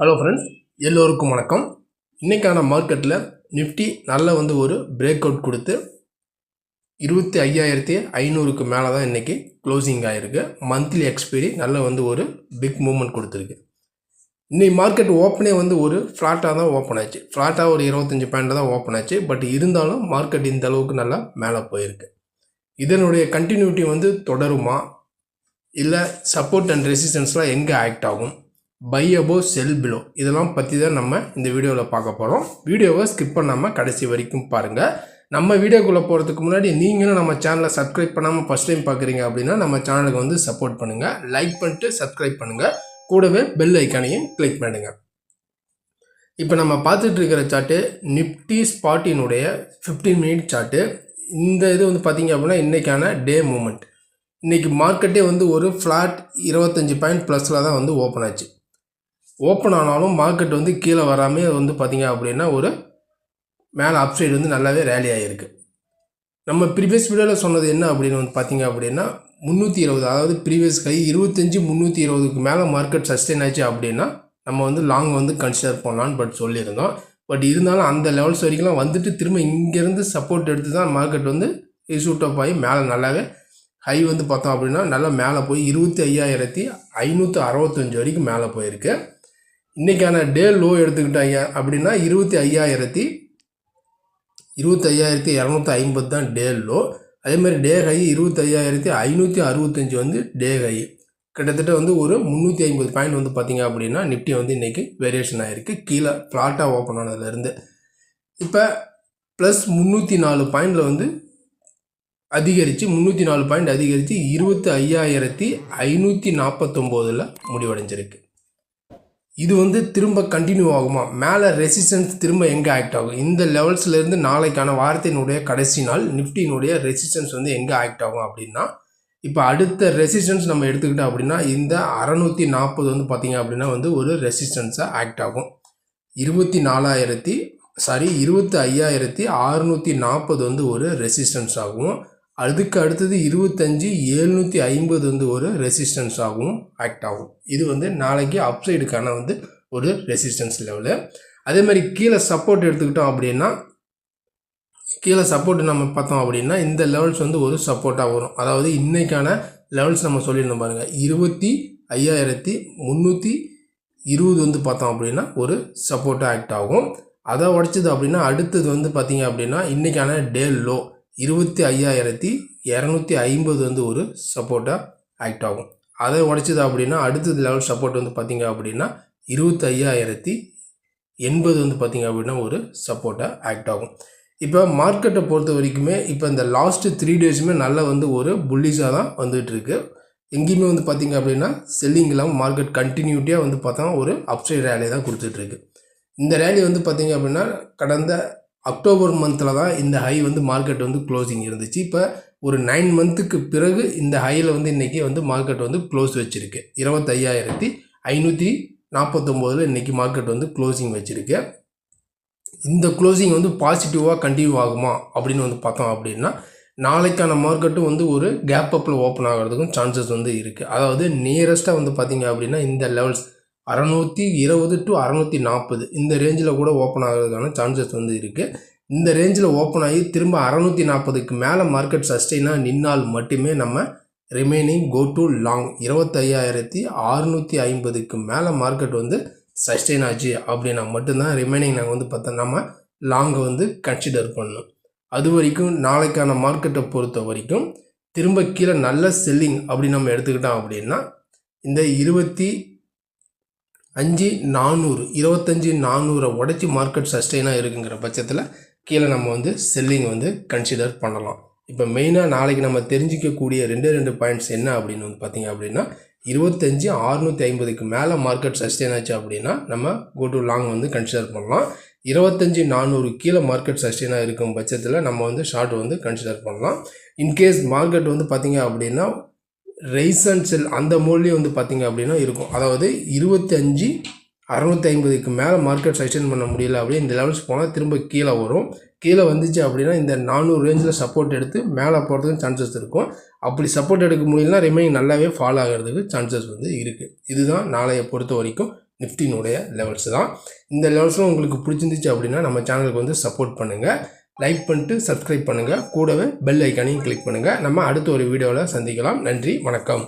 Hello friends எல்லோருக்கும் வணக்கம். இன்றைக்கான மார்க்கெட்டில் நிஃப்டி நல்ல வந்து ஒரு பிரேக் அவுட் கொடுத்து இருபத்தி ஐயாயிரத்தி ஐநூறுக்கு மேலே தான் இன்றைக்கி க்ளோசிங் ஆகிருக்கு மந்த்லி எக்ஸ்பைரி நல்ல வந்து ஒரு பிக் மூமெண்ட் கொடுத்துருக்கு. இன்னைக்கு மார்க்கெட் ஓப்பனே வந்து ஒரு ஃப்ளாட்டாக தான் ஓப்பன் ஆச்சு. ஃப்ளாட்டாக ஒரு இருபத்தஞ்சி பாயிண்ட் தான் ஓப்பன் ஆச்சு. பட் இருந்தாலும் மார்க்கெட் இந்த அளவுக்கு நல்லா மேலே போயிருக்கு. இதனுடைய கண்டினியூட்டி வந்து தொடருமா? இல்லை சப்போர்ட் அண்ட் ரெசிஸ்டன்ஸ்லாம் எங்கே ஆக்ட் ஆகும்? பை அபோவ் செல் பிலோ இதெல்லாம் பற்றி தான் நம்ம இந்த வீடியோவில் பார்க்க போகிறோம் வீடியோவை ஸ்கிப் பண்ணாமல் கடைசி வரைக்கும் பாருங்கள் நம்ம வீடியோக்குள்ளே போகிறதுக்கு முன்னாடி நீங்களும் நம்ம சேனலை சப்ஸ்கிரைப் பண்ணாமல் ஃபஸ்ட் டைம் பார்க்குறீங்க அப்படின்னா நம்ம சேனலுக்கு வந்து சப்போர்ட் பண்ணுங்கள் லைக் பண்ணிட்டு சப்ஸ்கிரைப் பண்ணுங்கள் கூடவே பெல் ஐக்கானையும் கிளிக் பண்ணுங்கள் இப்போ நம்ம பார்த்துட்டு இருக்கிற சார்ட்டு நிப்டி ஸ்பாட்டினுடைய 15 மினிட் சார்ட்டு இந்த இது வந்து பார்த்தீங்க அப்படின்னா இன்றைக்கான டே மூமெண்ட் இன்றைக்கி மார்க்கெட்டே வந்து ஒரு ஃப்ளாட் இருபத்தஞ்சி பாயிண்ட் ப்ளஸில் தான் வந்து ஓப்பன் ஆச்சு. ஓப்பன் ஆனாலும் மார்க்கெட் வந்து கீழே வராமல் வந்து பார்த்திங்க அப்படின்னா ஒரு மேலே அப்சைடு வந்து நல்லாவே ரேலி ஆகிருக்கு நம்ம ப்ரீவியஸ் வீடியோவில் சொன்னது என்ன அப்படின்னு வந்து பார்த்தீங்க அப்படின்னா முந்நூற்றி இருபது அதாவது ப்ரீவியஸ் கை இருபத்தஞ்சி முந்நூற்றி இருபதுக்கு மேலே மார்க்கெட் சஸ்டெயின் ஆச்சு அப்படின்னா நம்ம வந்து லாங் வந்து கன்சிடர் பண்ணலான்னு பட் சொல்லியிருந்தோம். பட் இருந்தாலும் அந்த லெவல்ஸ் வரைக்கும்லாம் வந்துட்டு திரும்ப இங்கேருந்து சப்போர்ட் எடுத்து தான் மார்க்கெட் வந்து ஷூட் அப் ஆகி மேலே நல்லாவே ஹை வந்து பார்த்தோம் அப்படின்னா நல்லா மேலே போய் இருபத்தி ஐயாயிரத்தி ஐநூற்றி அறுபத்தஞ்சு வரைக்கும் மேலே போயிருக்கு. இன்றைக்கான டே லோ எடுத்துக்கிட்டாங்க அப்படின்னா இருபத்தி ஐயாயிரத்தி இருபத்தி ஐயாயிரத்தி இரநூத்தி ஐம்பது தான் டே லோ. அதே மாதிரி டே ஹை இருபத்தி ஐயாயிரத்தி ஐநூற்றி அறுபத்தஞ்சு வந்து டே ஹை. கிட்டத்தட்ட வந்து ஒரு முந்நூற்றி ஐம்பது பாயிண்ட் வந்து பார்த்திங்க அப்படின்னா நிஃப்டி வந்து இன்றைக்கி வேரியேஷன் ஆகிருக்கு கீழே ஃப்ளாட்டாக ஓப்பன் ஆனதுலேருந்து இப்போ ப்ளஸ் முந்நூற்றி நாலு பாயிண்டில் வந்து அதிகரித்து முந்நூற்றி நாலு பாயிண்ட் அதிகரித்து இருபத்தி ஐயாயிரத்தி ஐநூற்றி நாற்பத்தொம்போதில் முடிவடைஞ்சிருக்கு. இது வந்து திரும்ப கண்டினியூ ஆகுமா? மேலே ரெசிஸ்டன்ஸ் திரும்ப எங்கே ஆக்ட் ஆகும்? இந்த லெவல்ஸ்லேருந்து நாளைக்கான வாரத்தினுடைய கடைசி நாள் நிஃப்டினுடைய ரெசிஸ்டன்ஸ் வந்து எங்கே ஆக்ட் ஆகும் அப்படின்னா இப்போ அடுத்த ரெசிஸ்டன்ஸ் நம்ம எடுத்துக்கிட்டோம் அப்படின்னா இந்த அறநூற்றி நாற்பது வந்து பார்த்திங்க அப்படின்னா வந்து ஒரு ரெசிஸ்டன்ஸாக ஆக்ட் ஆகும். இருபத்தி நாலாயிரத்தி சாரி இருபத்தி ஐயாயிரத்தி அறுநூற்றி நாற்பது வந்து ஒரு ரெசிஸ்டன்ஸ் ஆகும். அதுக்கு அடுத்தது இருபத்தஞ்சி ஏழ்நூற்றி ஐம்பது வந்து ஒரு ரெசிஸ்டன்ஸ் ஆகும் ஆக்ட் ஆகும். இது வந்து நாளைக்கு அப்சைடுக்கான வந்து ஒரு ரெசிஸ்டன்ஸ் லெவலு அதே மாதிரி கீழே சப்போர்ட் எடுத்துக்கிட்டோம் அப்படின்னா கீழே சப்போர்ட் நம்ம பார்த்தோம் அப்படின்னா இந்த லெவல்ஸ் வந்து ஒரு சப்போர்ட்டாக வரும். அதாவது இன்றைக்கான லெவல்ஸ் நம்ம சொல்லியிருந்தோம் பாருங்கள் இருபத்தி ஐயாயிரத்தி முந்நூற்றி இருபது வந்து பார்த்தோம் அப்படின்னா ஒரு சப்போர்ட்டாக ஆக்ட் ஆகும். அதை உடச்சது அப்படின்னா அடுத்தது வந்து பார்த்தீங்க அப்படின்னா இன்றைக்கான டே லோ இருபத்தி ஐயாயிரத்தி இரநூத்தி ஐம்பது வந்து ஒரு சப்போர்ட்டாக ஆக்ட் ஆகும். அதை உடைச்சது அப்படின்னா அடுத்தது லெவல் சப்போர்ட் வந்து பார்த்திங்க அப்படின்னா இருபத்தி ஐயாயிரத்தி எண்பது வந்து பார்த்தீங்க அப்படின்னா ஒரு சப்போர்ட்டாக ஆக்ட் ஆகும். இப்போ மார்க்கெட்டை பொறுத்த வரைக்குமே இப்போ இந்த லாஸ்ட்டு த்ரீ டேஸுமே நல்ல வந்து ஒரு புல்லிஷாக தான் வந்துகிட்ருக்கு எங்கேயுமே வந்து பார்த்தீங்க அப்படின்னா செல்லிங் இல்லாமல் மார்க்கெட் கண்டினியூட்டியாக வந்து பார்த்தா ஒரு அப்சைட் ரேலி தான் கொடுத்துட்ருக்கு இந்த ரேலி வந்து பார்த்திங்க அப்படின்னா கடந்த அக்டோபர் மந்தில் தான் இந்த ஹை வந்து மார்க்கெட் வந்து க்ளோசிங் இருந்துச்சு. இப்போ ஒரு நைன் மந்த்துக்கு பிறகு இந்த ஹையில் வந்து இன்றைக்கி வந்து மார்க்கெட் வந்து க்ளோஸ் வச்சுருக்கு. இருபத்தையாயிரத்தி ஐநூற்றி நாற்பத்தொம்போதில் இன்றைக்கி மார்க்கெட் வந்து க்ளோசிங் வச்சுருக்கு. இந்த க்ளோசிங் வந்து பாசிட்டிவாக கண்டினியூ ஆகுமா அப்படின்னு வந்து பார்த்தோம் அப்படின்னா நாளைக்கான மார்க்கெட்டும் வந்து ஒரு கேப் அப்பில் ஓப்பன் ஆகிறதுக்கும் சான்சஸ் வந்து இருக்குது அதாவது நியரஸ்ட்டாக வந்து பார்த்தீங்க அப்படின்னா இந்த லெவல்ஸ் அறநூற்றி இருபது டு அறநூற்றி நாற்பது இந்த ரேஞ்சில் கூட ஓப்பன் ஆகிறதுக்கான சான்சஸ் வந்து இருக்குது இந்த ரேஞ்சில் ஓப்பன் ஆகி திரும்ப அறநூற்றி நாற்பதுக்கு மேலே மார்க்கெட் சஸ்டெயினாக நின்னால் மட்டுமே நம்ம ரிமைனிங் கோ டு லாங் இருபத்தையாயிரத்தி அறுநூற்றி ஐம்பதுக்கு மேலே மார்க்கெட் வந்து சஸ்டெயின் ஆச்சு அப்படின்னா மட்டும்தான் ரிமைனிங் நாங்கள் வந்து பார்த்தோம் நம்ம லாங்கை வந்து கன்சிடர் பண்ணணும். அது வரைக்கும் நாளைக்கான மார்க்கெட்டை பொறுத்த வரைக்கும் திரும்ப கீழே நல்ல செல்லிங் அப்படி நம்ம எடுத்துக்கிட்டோம் அப்படின்னா இந்த இருபத்தி அஞ்சு நானூறு இருபத்தஞ்சி நானூறை உடச்சி மார்க்கெட் சஸ்டெயினாக இருக்குங்கிற பட்சத்தில் கீழே நம்ம வந்து செல்லிங் வந்து கன்சிடர் பண்ணலாம். இப்போ மெயினாக நாளைக்கு நம்ம தெரிஞ்சிக்கக்கூடிய ரெண்டு ரெண்டு பாயிண்ட்ஸ் என்ன அப்படின்னு வந்து பார்த்தீங்க அப்படின்னா இருபத்தஞ்சி அறுநூற்றி ஐம்பதுக்கு மேலே மார்க்கெட் சஸ்டெயின் ஆச்சு அப்படின்னா நம்ம கோ டு லாங் வந்து கன்சிடர் பண்ணலாம். இருபத்தஞ்சி நானூறு கீழே மார்க்கெட் சஸ்டெயினாக இருக்கும் பட்சத்தில் நம்ம வந்து ஷார்ட் வந்து கன்சிடர் பண்ணலாம். இன்கேஸ் மார்க்கெட் வந்து பார்த்தீங்க அப்படின்னா ரைஸ் அண்ட் செல் அந்த மூலையும் வந்து பார்த்திங்க அப்படின்னா இருக்கும். அதாவது இருபத்தி அஞ்சு அறநூற்றி ஐம்பதுக்கு மேலே மார்க்கெட் சஸ்டெயின் பண்ண முடியல அப்படியே இந்த லெவல்ஸ் போனால் திரும்ப கீழே வரும். கீழே வந்துச்சு அப்படின்னா இந்த நானூறு ரேஞ்சில் சப்போர்ட் எடுத்து மேலே போகிறதுக்கு சான்சஸ் இருக்கும். அப்படி சப்போர்ட் எடுக்க முடியலனா ரிமைனிங் நல்லாவே ஃபாலோ ஆகிறதுக்கு சான்சஸ் வந்து இருக்குது இதுதான் நாளைய பொறுத்த வரைக்கும் நிஃப்டினுடைய லெவல்ஸ் தான். இந்த லெவல்ஸும் உங்களுக்கு பிடிச்சிருந்துச்சு அப்படின்னா நம்ம சேனலுக்கு வந்து சப்போர்ட் பண்ணுங்கள் லைக் பண்ணிட்டு சப்ஸ்கிரைப் பண்ணுங்கள் கூடவே பெல் ஐக்கானையும் கிளிக் பண்ணுங்கள் நம்ம அடுத்த ஒரு வீடியோவில் சந்திக்கலாம். நன்றி. வணக்கம்.